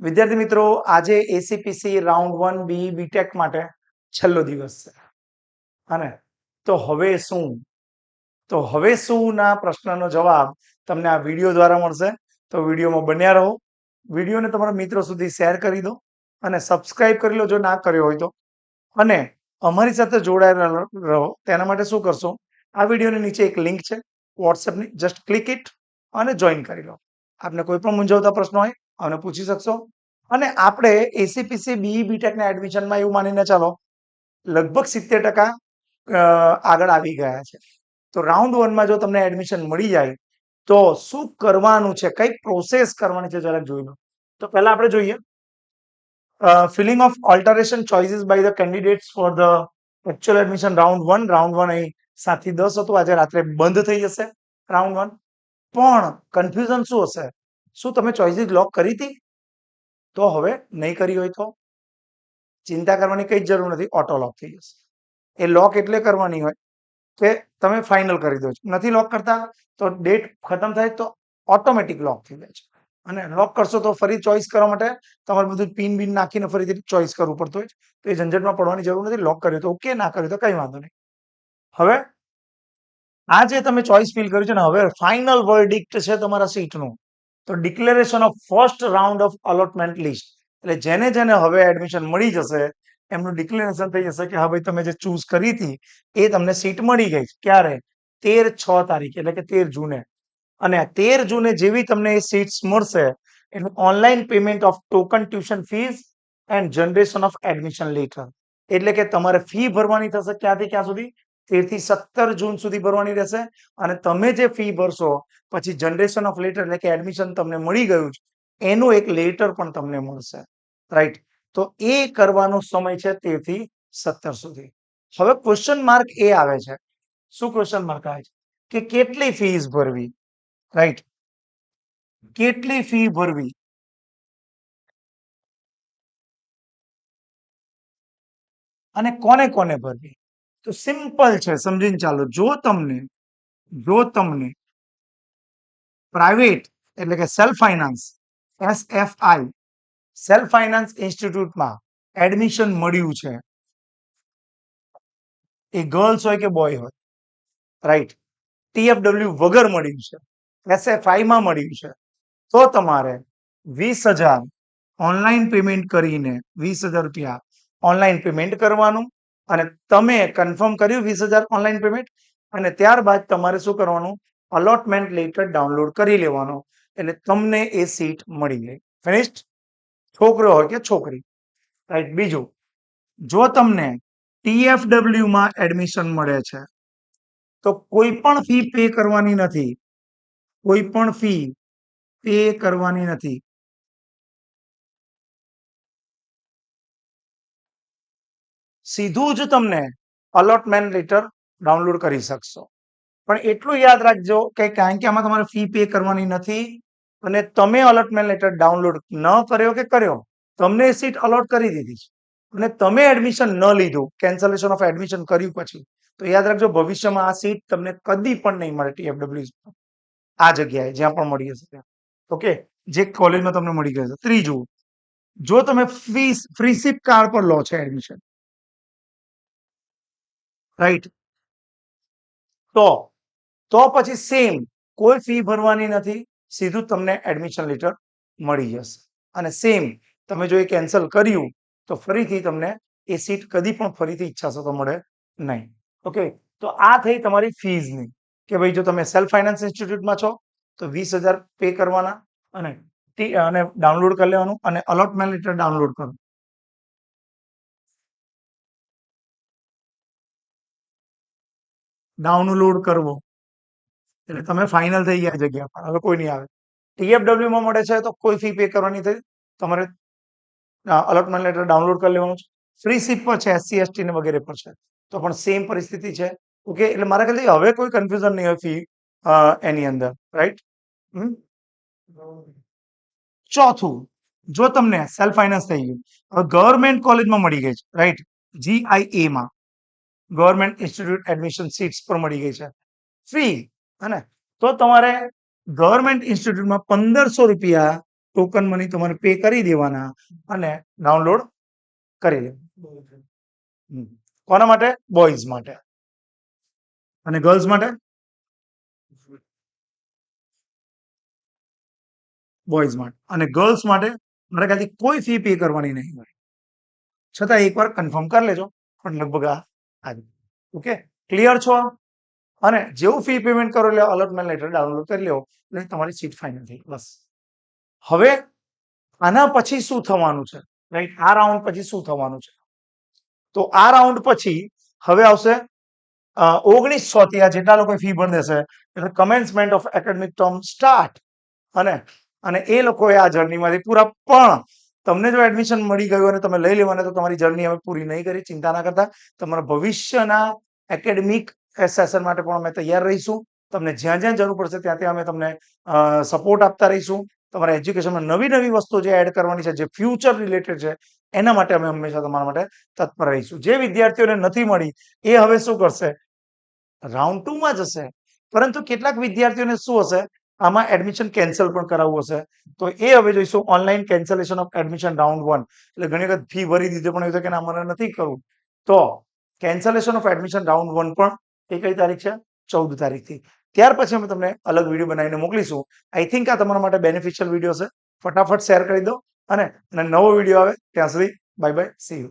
વિદ્યાર્થી મિત્રો, આજે ACPC round one B BTech માટે છેલ્લો દિવસ છે. અને તો હવે શું? તો હવે શું ના પ્રશ્નનો જવાબ તમને આ વીડિયો દ્વારા મળશે. તો વિડીયોમાં બન્યા રહો. વિડીયોને તમારા મિત્રો સુધી શેર કરી દો અને સબસ્ક્રાઇબ કરી લો જો ના કર્યો હોય તો. અને અમારી સાથે જોડાયેલા રહો. તેના માટે શું કરશો? આ વિડીયોની નીચે એક લિંક છે. વોટ્સએપની જસ્ટ ક્લિક ઇટ અને જોઈન કરી લો. આપને કોઈ પણ મૂંઝવતા પ્રશ્નો હોય અમને પૂછી શકશો? અને આપણે એસીપીસી બીઈ બીટેકના એડમિશનમાં એવું માનીને ચાલો, લગભગ સિત્તેર ટકા આગળ આવી ગયા છે. તો રાઉન્ડ વનમાં જો તમને એડમિશન મળી જાય, તો શું કરવાનું છે? કઈ પ્રોસેસ કરવાની છે? જરાક જોઈ લો. તો પહેલા આપણે જોઈએ. Filling of alteration choices by the candidates for the actual admission round one round one અહીં સાતથી દસ હતું. આજે રાત્રે બંધ થઈ જશે રાઉન્ડ વન પણ કન્ફ્યુઝન શું હશે? શું તમે ચોઇસીસ લોક કરી હતી? તો હવે નહીં કરી હોય તો? ચિંતા કરવાની કંઈ જ જરૂર નથી ઓટો લોક થઈ જશે. એ લોક એટલે કરવાની હોય કે તમે ફાઇનલ કરી દો છો. નથી લોક કરતા તો ડેટ ખતમ થાય તો ઓટોમેટિક લોક થઈ જાય છે. અને લોક કરશો તો ફરી ચોઇસ કરવા માટે તમારે બધું પિન બિન નાખીને ફરીથી ચોઇસ કરવું પડતું હોય તો એ ઝંઝટમાં પડવાની જરૂર નથી. લોક કર્યું તો ઓકે ના કર્યું તો કંઈ વાંધો નહીં. હવે આ જે તમે ચોઇસ ફિલ કર્યું છે ને, હવે ફાઇનલ વર્ડિક્ટ છે તમારા સીટનું. તો declaration of first round of allotment list એટલે જેને જેને હવે એડમિશન મળી જશે, એમનું ડિક્લેરેશન થઈ જશે કે હા ભાઈ તમે જે ચૂઝ કરી હતી, એ તમને સીટ મળી ગઈ. ક્યારે? તેર છ તારીખે, એટલે કે તેર જૂને. અને તેર જૂને જેવી તમને એ સીટ્સ મળશે, એનું online payment of token tuition fees and generation of admission letter એટલે કે તમારે ફી ભરવાની થશે ક્યાંથી ક્યાં સુધી? તેરથી સત્તર જૂન સુધી ભરવાની રહેશે. અને તમે જે ફી ભરશો, પછી જનરેશન ઓફ લેટર એટલે કે એડમિશન તમને મળી ગયું છે. એનું એક લેટર પણ તમને મળશે. રાઈટ તો એ કરવાનો સમય છે તેરથી સત્તર સુધી. હવે ક્વેશ્ચન માર્ક એ આવે છે. શું ક્વેશ્ચન માર્ક આવે છે? કે કેટલી ફીસ ભરવી? રાઈટ કેટલી ફી ભરવી? અને કોને કોને ભરવી? તો સિમ્પલ છે, સમજીને ચાલો. જો તમને જો તમને પ્રાઇવેટ એટલે કે self finance SFI self finance ઇન્સ્ટિટ્યૂટમાં admission મળ્યું છે. એ ગર્લ્સ હોય કે બોય હોય રાઈટ ટીએફડબલ્યુ વગર મળ્યું છે. એસએફઆઈમાં મળ્યું છે. તો તમારે વીસ હજાર ઓનલાઈન પેમેન્ટ કરીને, વીસ હજાર રૂપિયા ઓનલાઈન પેમેન્ટ કરવાનું અને તમે કન્ફર્મ કર્યું વીસ હજાર ઓનલાઈન પેમેન્ટ અને ત્યારબાદ તમારે શું કરવાનું? અલોટમેન્ટ લેટર ડાઉનલોડ કરી લેવાનો. એટલે તમને એ સીટ મળી ગઈ. ફિનિશ્ડ છોકરો હોય કે છોકરી? રાઈટ બીજું. જો તમને ટીએફડબલ્યુમાં એડમિશન મળે છે, તો કોઈ પણ ફી પે કરવાની નથી. કોઈ પણ ફી પે કરવાની નથી. સીધું જ તમને અલોટમેન્ટ લેટર ડાઉનલોડ કરી શકશો. પણ એટલું યાદ રાખજો કે કારણ કે આમાં તમારે ફી પે કરવાની નથી અને તમે અલોટમેન્ટ લેટર ડાઉનલોડ ન કર્યો કે કર્યો, તમને સીટ અલોટ કરી દીધી છે. અને તમે એડમિશન ન લીધું કેન્સલેશન ઓફ એડમિશન કર્યું પછી, તો યાદ રાખજો ભવિષ્યમાં આ સીટ તમને કદી પણ નહીં મળે ટીએફડબ્લ્યુ આ જગ્યાએ, જ્યાં પણ મળી હશે ત્યાં. ઓકે જે કોલેજમાં તમને મળી ગયું છે ત્રીજું, જો તમે ફી ફ્રીશિપ કાર્ડ પર લો છો એડમિશન રાઈટ તો તો પછી સેમ કોઈ ફી ભરવાની નથી, સીધું તમને એડમિશન લેટર મળી જશે. અને સેમ તમે જો એ કેન્સલ કર્યું, તો ફરીથી તમને એ સીટ કદી પણ ફરીથી ઈચ્છા તો મળે નહીં. ઓકે તો આ થઈ તમારી ફીઝની કે ભાઈ જો તમે સેલ્ફ ફાઇનાન્સ ઇન્સ્ટિટ્યૂટમાં છો, તો વીસ હજાર પે કરવાના અને અને ડાઉનલોડ કરી લેવાનું અને અલોટમેન્ટ લેટર ડાઉનલોડ કરો ડાઉનલોડ કરવો. એટલે તમે ફાઇનલ થઈ ગયા જગ્યા પર. હવે કોઈ નહીં આવે. ટીએફડબ્લ્યુમાં મળે છે તો કોઈ ફી પે કરવાની થઈ તમારે અલોટમેન્ટ લેટર ડાઉનલોડ કરી લેવાનું છે. ફ્રી સીટ પર છે એસસી એસટી ને વગેરે પર છે. તો પણ સેમ પરિસ્થિતિ છે. ઓકે એટલે મારા ખ્યાલથી હવે કોઈ કન્ફ્યુઝન નહીં હોય ફી એની અંદર. રાઈટ ચોથું, જો તમને સેલ્ફ ફાઇનાન્સ થઈ ગયું, હવે ગવર્મેન્ટ કોલેજમાં મળી ગઈ છે. રાઈટ જીઆઈએ માં. ગવર્મેન્ટ ઇન્સ્ટિટ્યૂટ એડમિશન સીટ્સ પર મળી ગઈ છે. ફ્રી હે તો તમારે ગવર્મેન્ટ ઇન્સ્ટિટ્યૂટમાં પંદરસો રૂપિયા ટોકન મની તમારે પે કરી દેવાના અને ડાઉનલોડ કરી લેવાનું કોના માટે? બોયઝ માટે. અને ગર્લ્સ માટે? બોયઝ માટે. અને ગર્લ્સ માટે મારા ખ્યાલથી કોઈ ફી પે કરવાની નહીં છતાં એકવાર કન્ફર્મ કરી લેજો. પણ લગભગ આ આવી ઓકે ક્લિયર છો? અને જેવું ફી પેમેન્ટ કરો એટલે અલર્ટમેન્ટ લેટર ડાઉનલોડ કરી લેવો એટલે તમારી સીટ ફાઇનલ થઈ બસ. હવે આના પછી શું થવાનું છે? રાઈટ આ રાઉન્ડ પછી શું થવાનું છે? તો આ રાઉન્ડ પછી હવે આવશે ઓગણીસો થી આ જેટલા લોકો ફી ભરી દેશે, એટલે commencement of academic term start અને અને એ લોકોએ આ જર્નીમાંથી પૂરા પણ તમને જો એડમિશન મળી ગયું અને તમે લઈ લેવાના તો તમારી જર્ની અમે પૂરી નહીં કરી, ચિંતા ના કરતા. તમારા ભવિષ્યના એકેડેમિક સેશન માટે પણ અમે તૈયાર રહીશું. તમને જ્યાં જ્યાં જરૂર પડશે ત્યાં ત્યાં અમે તમને સપોર્ટ આપતા રહીશું. તમારા એજ્યુકેશનમાં નવી નવી વસ્તુ જે એડ કરવાની છે, જે ફ્યુચર રિલેટેડ છે, એના માટે અમે હંમેશા તમારા માટે તત્પર રહીશું. જે વિદ્યાર્થીઓને નથી મળી, એ હવે શું કરશે? રાઉન્ડ ટુમાં જશે. પરંતુ કેટલાક વિદ્યાર્થીઓને શું હશે? આમાં એડમિશન કેન્સલ પણ કરાવવું હશે. તો એ હવે જોઈશું. Online cancellation of admission round one એટલે ઘણી વખત ફી ભરી દીધી પણ એવું કે મને નથી કરવું. તો cancellation of admission round one પણ એ કઈ તારીખ છે? ચૌદ તારીખથી. ત્યાર પછી અમે તમને અલગ વીડિયો બનાવીને મોકલીશું. આઈ થિંક આ તમારા માટે બેનિફિશિયલ વીડિયો છે ફટાફટ શેર કરી દો અને નવો વીડિયો આવે ત્યાં સુધી બાય બાય સી યુ